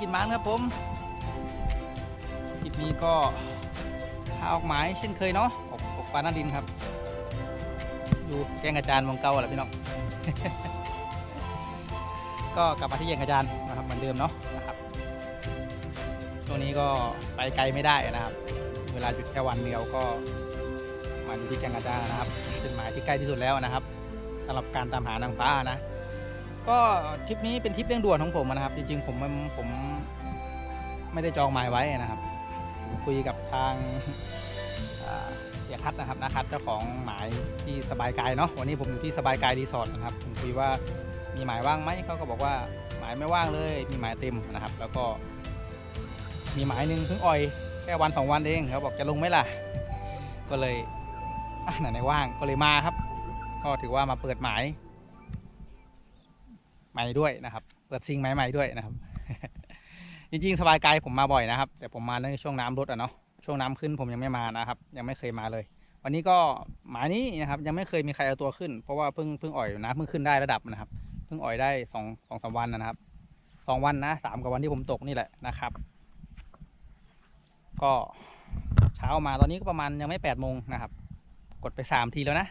กินมันครับผมคลิปนี้ก็หาออกหมายเช่นเคยเนาะออกออกปลาหน้าดินครับอยู่แกงอาจารย์วงเก่าแหละพี่น้อง ก็กลับมาที่แกงอาจารย์นะครับเหมือนเดิมเนาะนะครับช่วงนี้ก็ไปไกลไม่ได้นะครับ เวลาหยุดแค่วันเดียวก็มาอยู่ที่แกงอาจารย์นะครับเป็นหมายที่ใกล้ที่สุดแล้วนะครับสำหรับการตามหานางฟ้านะ ก็ทริปนี้เป็นทริปเร่งด่วนของผมนะครับ จริงๆผมผมไม่ได้จองหมายไว้นะครับ คุยกับทางเสียคัดนะครับนาคัดเจ้าของหมายที่สบายกายเนาะวันนี้ผมอยู่ที่สบายกายรีสอร์ทนะครับผมคุยว่ามีหมายว่างไหมเขาก็บอกว่าหมายไม่ว่างเลย มีหมายเต็มนะครับ แล้วก็ มีหมายหนึ่งเพิ่งอ่อยแค่วันสองวันเองเขาบอกจะลงไหมล่ะ ก็เลยไหนๆว่างก็เลยมาครับ ก็ถือว่ามาเปิดหมาย หม่ด้วยนะครับ เปิดซิงใหม่ๆด้วยนะครับ จริงๆสบายกายผมมาบ่อยนะครับ แต่ผมมาในช่วงน้ำลดอะเนาะช่วงน้ำขึ้นผมยังไม่มานะครับ ยังไม่เคยมาเลย วันนี้ก็หมายนี้นะครับ ยังไม่เคยมีใครเอาตัวขึ้น เพราะว่าเพิ่งเพิ่งอ่อยนะเพิ่งขึ้นได้ระดับนะครับเพิ่งอ่อยได้สองสองสามวันนะครับสองวันนะสามกับวันที่ผมตกนี่แหละนะครับ ก็เช้ามาตอนนี้ก็ประมาณยังไม่แปดโมงนะครับ กดไปสามทีแล้วนะ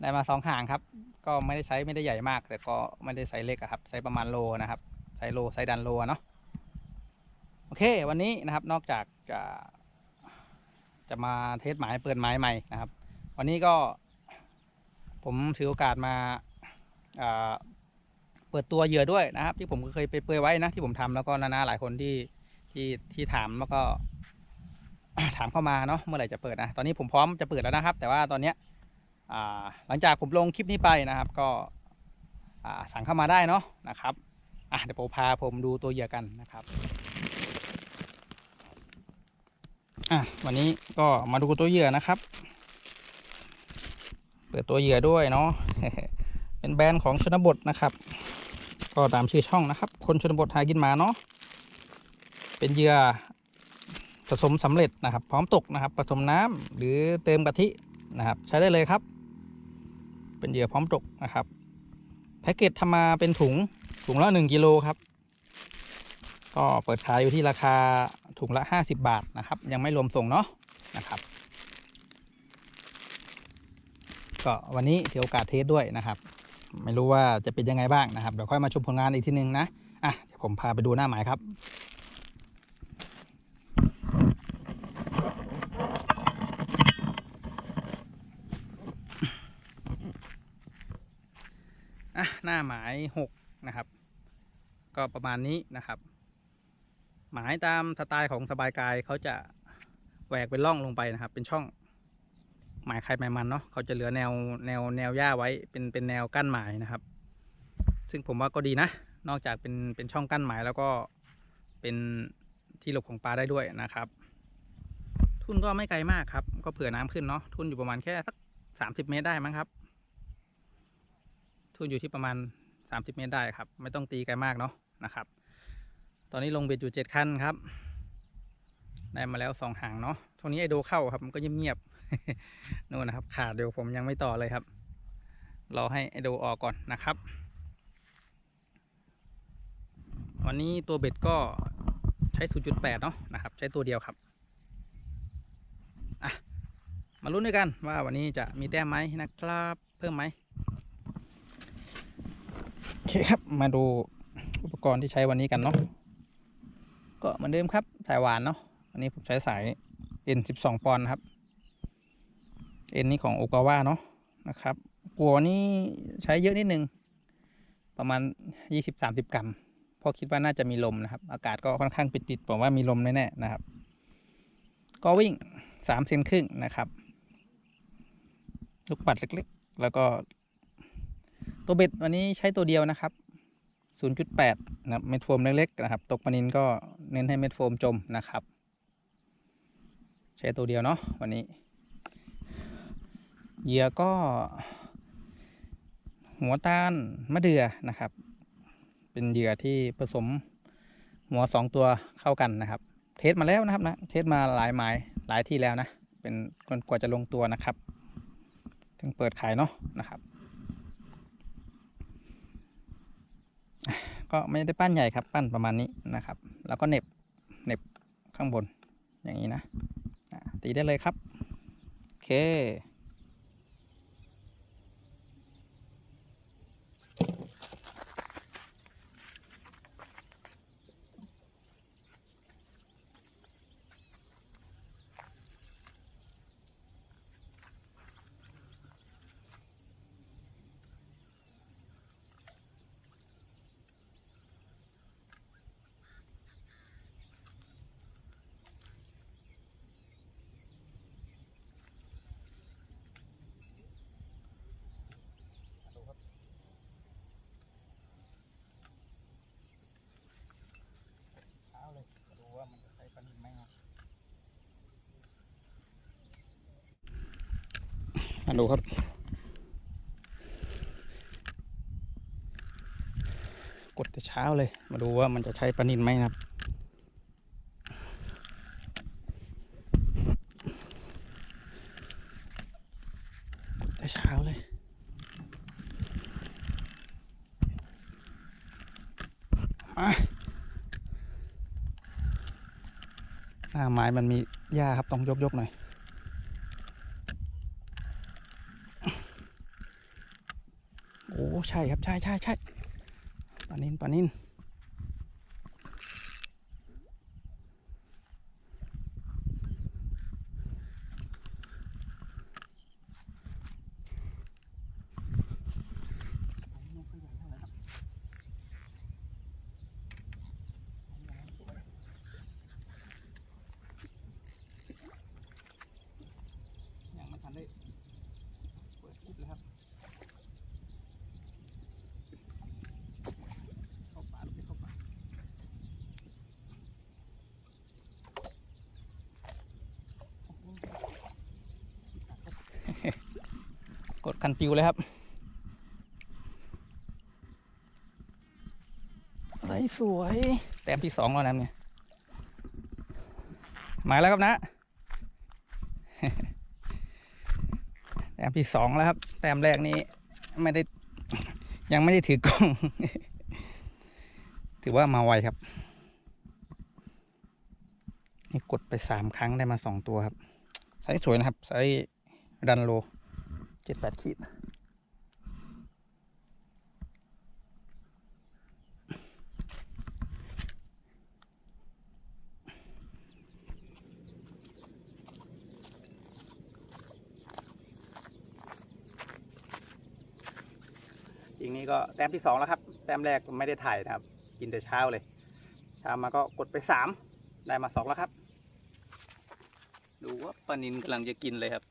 ได้มาสองห่างครับ ก็ไม่ได้ใช้ไม่ได้ใหญ่มาก แต่ก็ไม่ได้ไซส์เล็กครับไซส์ประมาณโลนะครับไซส์โลไซส์ดันโลเนาะโอเค วันนี้นะครับนอกจากจะจะมาเทสหมายเปิดหมายใหม่นะครับ วันนี้ก็ผมถือโอกาสมาเปิดตัวเหยื่อด้วยนะครับ ที่ผมเคยไปเปรยไว้นะที่ผมทำแล้วก็นานาหลายคนที่ที่ที่ถามแล้วก็ถามเข้ามาเนาะเมื่อไหร่จะเปิดนะ ตอนนี้ผมพร้อมจะเปิดแล้วนะครับ แต่ว่าตอนเนี้ย หลังจากผมลงคลิปนี้ไปนะครับ ก็สั่งเข้ามาได้เนาะนะครับอะเดี๋ยวผมพาผมดูตัวเหยื่อกันนะครับอะวันนี้ก็มาดูตัวเหยื่อนะครับ เปิดตัวเหยื่อด้วยเนาะเป็นแบรนด์ของชนบทนะครับ ก็ตามชื่อช่องนะครับ คนชนบทหากินหมาเนาะเป็นเหยื่อผสมสำเร็จนะครับ พร้อมตกนะครับผสมน้ำหรือเติมกะทินะครับ ใช้ได้เลยครับ เป็นเหยื่อพร้อมตกนะครับ แพ็กเกจทำมาเป็นถุงถุงละ 1 กิโลครับ ก็เปิดขายอยู่ที่ราคาถุงละ 50 บาทนะครับ ยังไม่รวมส่งเนาะนะครับ ก็วันนี้ถือโอกาสเทสด้วยนะครับ ไม่รู้ว่าจะเป็นยังไงบ้างนะครับเดี๋ยวค่อยมาชมผลงานอีกทีนึงนะอะเดี๋ยวผมพาไปดูหน้าหมายครับ น้าหมายหกนะครับ ก็ประมาณนี้นะครับ หมายตามสไตล์ของสบายกายเขาจะแหวกเป็นร่องลงไปนะครับ เป็นช่องหมายใครหมายมันเนาะเขาจะเหลือแนวแนวแนวหญ้าไว้เป็นเป็นแนวกั้นหมายนะครับ ซึ่งผมว่าก็ดีนะ นอกจากเป็นเป็นช่องกั้นหมายแล้วก็เป็นที่หลบของปลาได้ด้วยนะครับ ทุนก็ไม่ไกลมากครับ ก็เผื่อน้ำขึ้นเนาะทุนอยู่ประมาณแค่สักสามสิบเมตรได้มั้งครับ ทุนอยู่ที่ประมาณ 30 เมตรได้ครับ ไม่ต้องตีไกลมากเนาะนะครับ ตอนนี้ลงเบ็ดอยู่7คันครับ ได้มาแล้ว2หางเนาะช่วงนี้ไอโดเข้าครับมันก็เงียบๆนู่นนะครับ ขาดเดี๋ยวผมยังไม่ต่อเลยครับรอให้ไอโดออกก่อนนะครับ วันนี้ตัวเบ็ดก็ใช้ 0.8 เนาะนะครับ ใช้ตัวเดียวครับอะมาลุ้นด้วยกันว่าวันนี้จะมีแต้มไหมนะครับ เพิ่มไหม เคครับมาดูอุปกรณ์ที่ใช้วันนี้กันเนาะก็เหมือนเดิมครับสายหวานเนาะวันนี้ผมใช้สาย N 12ปอนด์ครับ N นี่ของโอกาวาเนาะนะครับกัวนี่ใช้เยอะนิดนึง ประมาณ 20-30 กรัมเพราะคิดว่าน่าจะมีลมนะครับ อากาศก็ค่อนข้างปิดๆผมว่ามีลมแน่ๆนะครับ ก็วิ่ง3เซนครึ่งนะครับ ลูกปัดเล็กๆ แล้วก็ ตัวเบ็ดวันนี้ใช้ตัวเดียวนะครับ 0.8 นะครับเม็ดโฟมเล็กๆนะครับ ตกปลานินก็เน้นให้เม็ดโฟมจมนะครับ ใช้ตัวเดียวเนาะวันนี้เหยื่อก็ หัวตาลมะเดื่อนะครับ เป็นเหยื่อที่ผสมหัวสองตัวเข้ากันนะครับ เทสมาแล้วนะครับนะเทสมาหลายหมายหลายที่แล้วนะ เป็นกว่าจะลงตัวนะครับ ถึงเปิดขายเนาะนะครับ ก็ไม่ได้ปั้นใหญ่ครับ ปั้นประมาณนี้นะครับ แล้วก็เน็บเน็บข้างบนอย่างนี้นะตีได้เลยครับ โอเค เช้าเลยดูว่ามันจะใช้ปลานิลไหมครับ มาดูครับกดแต่เช้าเลย มาดูว่ามันจะใช้ปลานิลไหมครับ กดแต่เช้าเลยมาหน้าไม้มันมีหญ้าครับต้องยกยกๆหน่อย โอ้ ใช่ครับใช่ใช่ใช่ปลานินปลานินยังไม่ทันได้เปิดคลิปเลยครับ เข้าป่าลูกพี่เข้าป่าก ดคันปิวเลยครับอะไรสวย แต้มที่สองแล้วนะเนี่ยมาแล้วครับนะ แต้มที่สองแล้วครับ แต้มแรกนี้ไม่ได้ยังไม่ได้ถือกล้อง ถือว่ามาไวครับ นี่กดไปสามครั้งได้มาสองตัวครับไซส์สวยนะครับไซส์ดันโล เจ็ดแปดขีดจริงนี้ก็แต้มที่สองแล้วครับ แต้มแรกไม่ได้ถ่ายนะครับ กินแต่เช้าเลยเช้ามาก็กดไปสามได้มาสองแล้วครับ ดูว่าปลานินกำลังจะกินเลยครับ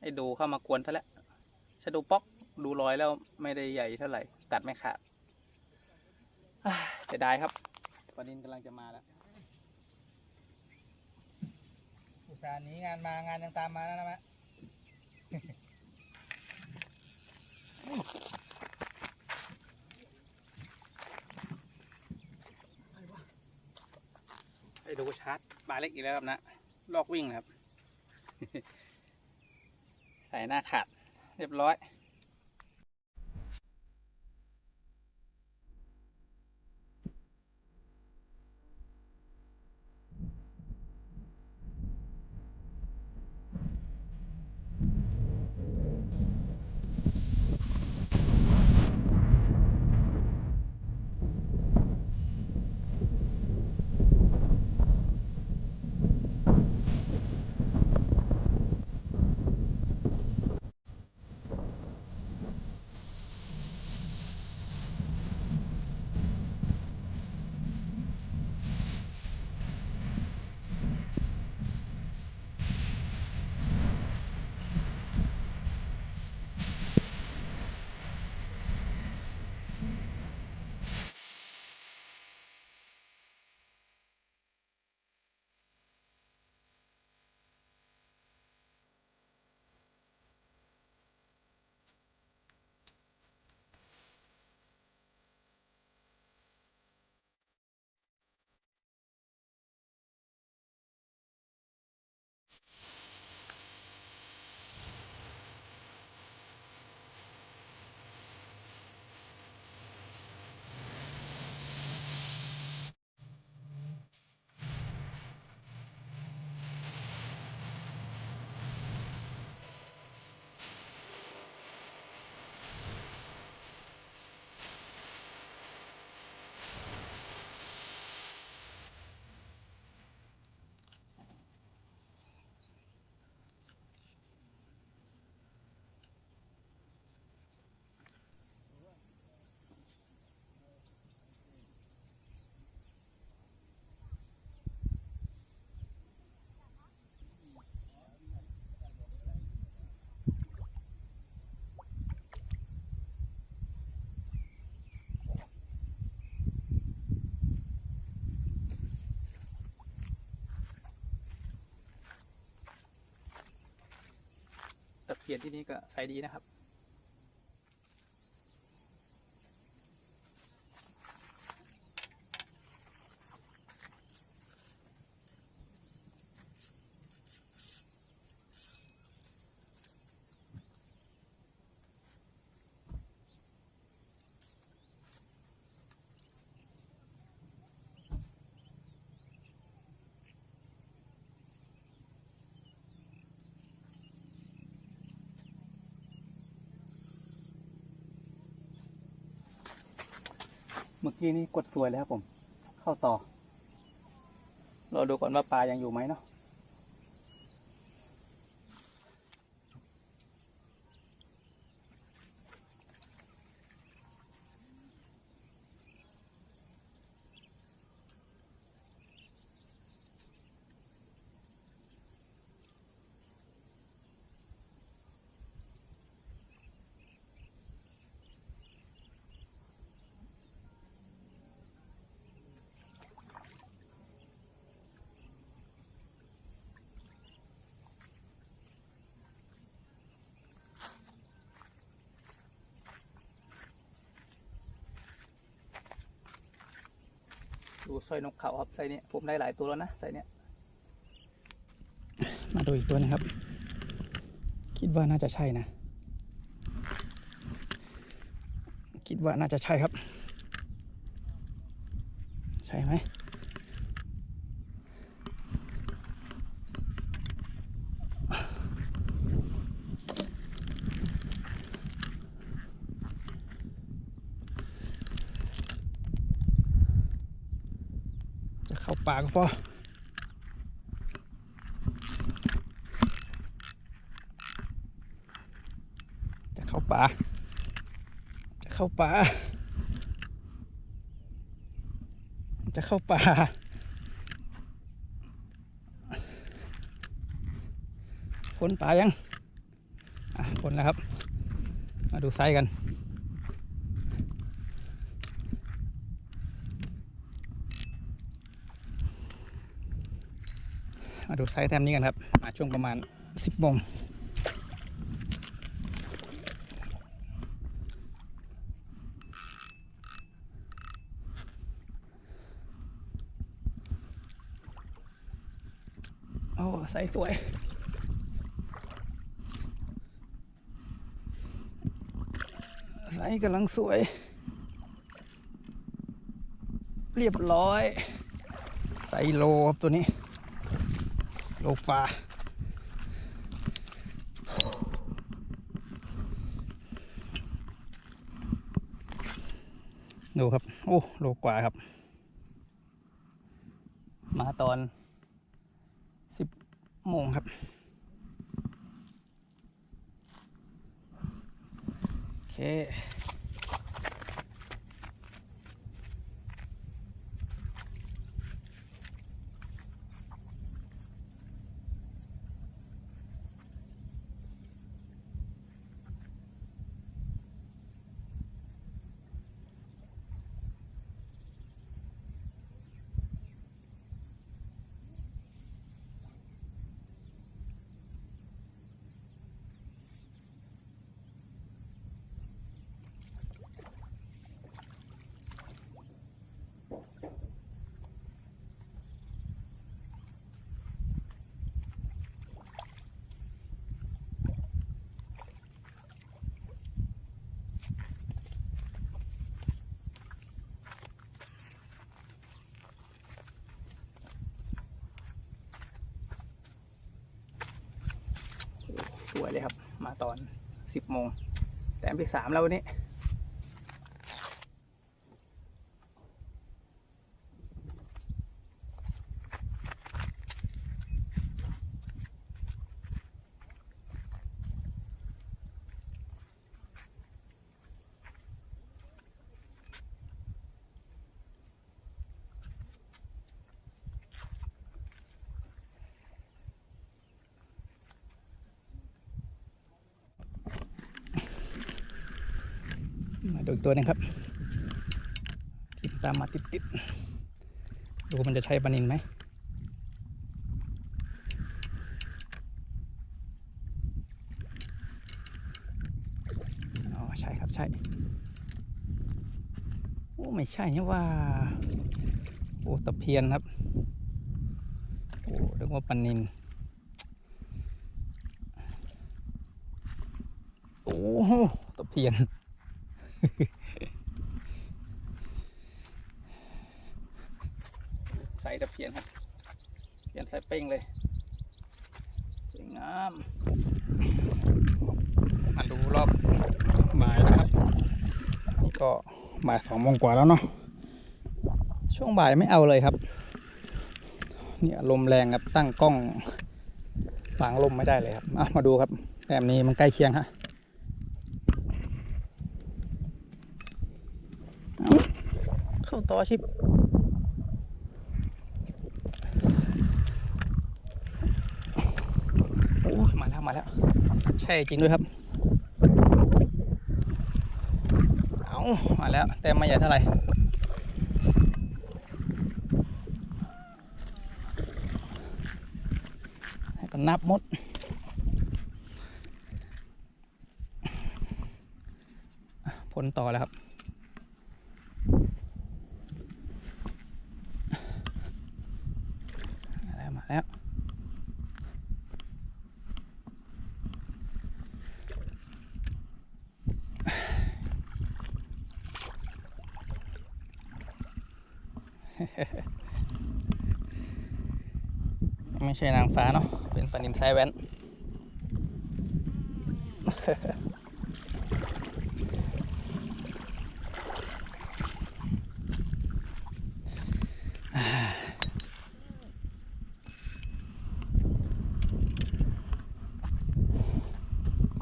ให้ดูเข้ามากวนซะแล้ว ชะดูป๊อกดูรอยแล้วไม่ได้ใหญ่เท่าไหร่ กัดไม่ขาดอ่าเสียดายครับปลานินกำลังจะมาแล้วอุตส่าห์หนีงานมางานยังตามมาแล้วนะมะไปดูชาร์จปลาเล็กอีกแล้วครับนะ ลอกวิ่งนะครับ ใส่หน้าขาด เรียบร้อย ตที่นี่ก็ใสดีนะครับ กี้นี่กดสวยเลยครับผม เข้าต่อ เราดูก่อนว่าปลายังอยู่ไหมเนาะ ดูสร้อยนกเขาครับไซส์เนี้ยผมได้หลายตัวแล้วนะไซส์เนี้ยมาดูอีกตัวนะครับ คิดว่าน่าจะใช่นะ คิดว่าน่าจะใช่ครับ ใช่ไหมจะเข้า ปาก็พอจะเข้าป่าจะเข้าป่าจะเข้าป่าพ้นป่ายังอะพ้นแล้วครับ มาดูไซส์กัน มาดูไซส์แต้มนี้กันครับ มาช่วงประมาณ 10โมงโอ้ใสสวยใสกำลังสวย เรียบร้อยใสโลครับตัวนี้ โลปลาดูครับ โอ้โลกว่าครับ มาตอนสิบโมงครับ โอเค สวย เลยครับ มาตอนสิบโมงแต้มที่สามแล้ววันนี้ ดูอีกตัวหนึงครับติดตามมาติดติดดูมันจะใช่ปลานินไหมใช่โอ้ไม่ใช่นี่ว่าโอ้ตะเพียนครับโอ้เรียกว่าปันนินโอ้ตะเพียน ใส่ตะเพียนครับเพียนใส่เป้งเลยสวยงามมาดูรอบบ่ายนะครับนี่ก็บ่ายสองโมงกว่าแล้วเนาะช่วงบ่ายไม่เอาเลยครับเนี่ยลมแรงครับตั้งกล้องฝังลมไม่ได้เลยครับเอามาดูครับแบบนี้มันใกล้เคียงฮะเอาเข้า ต่อชิปโอ้มาแล้วมาแล้ว ใช่จริงด้วยครับ เอามาแล้ว แต่ไม่ใหญ่เท่าไหร่ก็นับหมดพ้นต่อแล้วครับ มาแล้ว มาแล้ว ไม่ใช่นางฟ้าเนาะเป็นปลานินไซแวน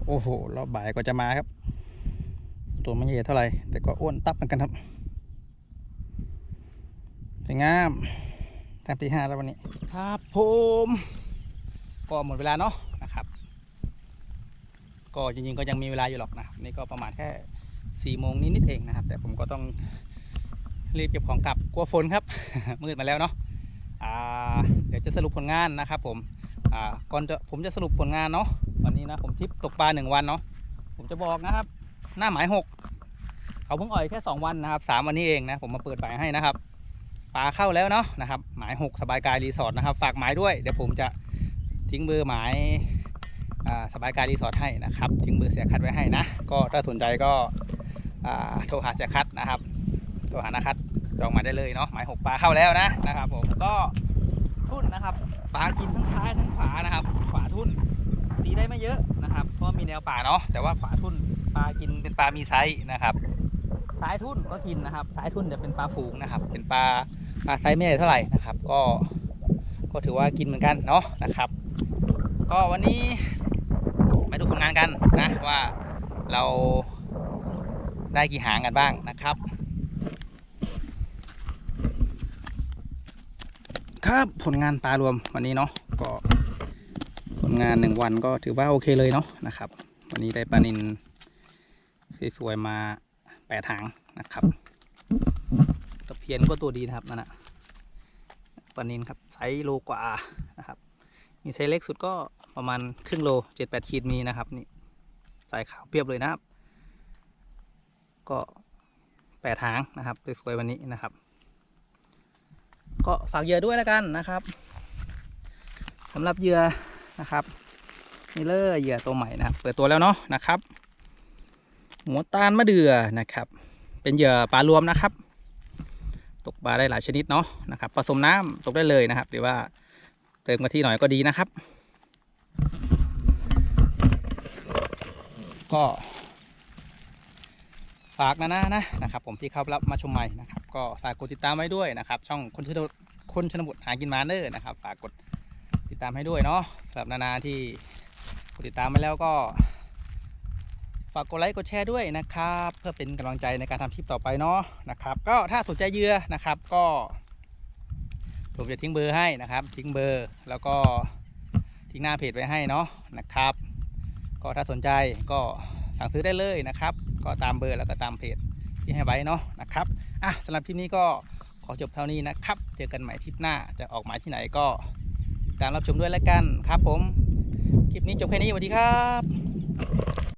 โอ้โหรอบบ่ายก็จะมาครับ ตัวไม่ใหญ่เท่าไหร่ แต่ก็อ้วนตับเหมือนกันครับสวยงาม แต้มที่ห้าแล้ววันนี้ ครับผมก็หมดเวลาเนาะนะครับ ก็จริงๆก็ยังมีเวลาอยู่หรอกนะนี่ก็ประมาณแค่สี่โมงนิดๆเองนะครับ แต่ผมก็ต้องรีบเก็บของกลับกลัวฝนครับ มืดมาแล้วเนาะอ่าเดี๋ยวจะสรุปผลงานนะครับ ผมอ่าก่อนจะผมจะสรุปผลงานเนาะวันนี้นะผมทริปตกปลาหนึ่งวันเนาะผมจะบอกนะครับ หน้าหมายหกเขาเพิ่งอ่อยแค่สองวันนะครับสามวันนี้เองนะผมมาเปิดหมายให้นะครับ ปลาเข้าแล้วเนาะนะครับ หมายหกสบายกายรีสอร์ทนะครับ ฝากหมายด้วย เดี๋ยวผมจะทิ้งเบอร์หมายอ่าสบายกายรีสอร์ทให้นะครับ ทิ้งเบอร์เสียคัดไว้ให้นะ ก็ถ้าสนใจก็อ่าโทรหาเสียคัดนะครับ โทรหานาคัดจองมาได้เลยเนาะ หมายหกปลาเข้าแล้วนะนะครับ ผมก็ทุ่นนะครับ ปลากินทั้งซ้ายทั้งขวานะครับ ขวาทุ่นตีได้ไม่เยอะนะครับ เพราะมีแนวป่าเนาะ แต่ว่าขวาทุ่นปลากินเป็นปลามีไซส์นะครับ ซ้ายทุ่นก็กินนะครับ ซ้ายทุ่นจะเป็นปลาฝูงนะครับ เป็นปลา ปลาไซส์ไม่ใหญ่เท่าไหร่นะครับ ก็ก็ถือว่ากินเหมือนกันเนาะนะครับ ก็วันนี้ไปดูผลงานกันนะว่าเราได้กี่หางกันบ้างนะครับ ครับผลงานปลารวมวันนี้เนาะก็ผลงานหนึ่งวันก็ถือว่าโอเคเลยเนาะนะครับ วันนี้ได้ปลานินสวยๆมาแปดหางนะครับ ขียนก็ตัวดีนะครับนั่นนะปลานินครับไซส์โลกว่านะครับ มีไซส์เล็กสุดก็ประมาณครึ่งโลเจ็ดแปดขีดมีนะครับนี่สายขาวเปรียบเลยนะครับ ก็แปดหางนะครับสวยๆวันนี้นะครับ ก็ฝากเหยื่อด้วยแล้วกันนะครับสำหรับเหยื่อนะครับนี่เลยเหยื่อตัวใหม่นะครับเปิดตัวแล้วเนาะนะครับหัวตาลมะเดื่อนะครับ เป็นเหยื่อปลารวมนะครับ ตกปลาได้หลายชนิดเนาะนะครับผสมน้ำตกได้เลยนะครับ หรือว่าเติมกะทิหน่อยก็ดีนะครับ ก็ฝากนะนะนะนะครับ ผมที่เข้ารับมาชมใหม่นะครับ ก็ฝากกดติดตามไว้ด้วยนะครับ ช่องคนชนบทคนชนบทหากินมาเนอร์นะครับ ฝากกดติดตามให้ด้วยเนาะสำหรับนานาที่กดติดตามไปแล้วก็ ฝากกดไลค์กดแชร์ด้วยนะครับ เพื่อเป็นกำลังใจในการทำคลิปต่อไปเนาะนะครับ ก็ถ้าสนใจเยื่อนะครับก็ผมจะทิ้งเบอร์ให้นะครับ ทิ้งเบอร์แล้วก็ทิ้งหน้าเพจไว้ให้เนาะนะครับ ก็ถ้าสนใจก็สั่งซื้อได้เลยนะครับ ก็ตามเบอร์แล้วก็ตามเพจที่ให้ไว้เนาะนะครับอะสำหรับคลิปนี้ก็ขอจบเท่านี้นะครับ เจอกันใหม่ทริปหน้าจะออกหมายที่ไหนก็ติดตามรับชมด้วยแล้วกันครับผม คลิปนี้จบแค่นี้สวัสดีครับ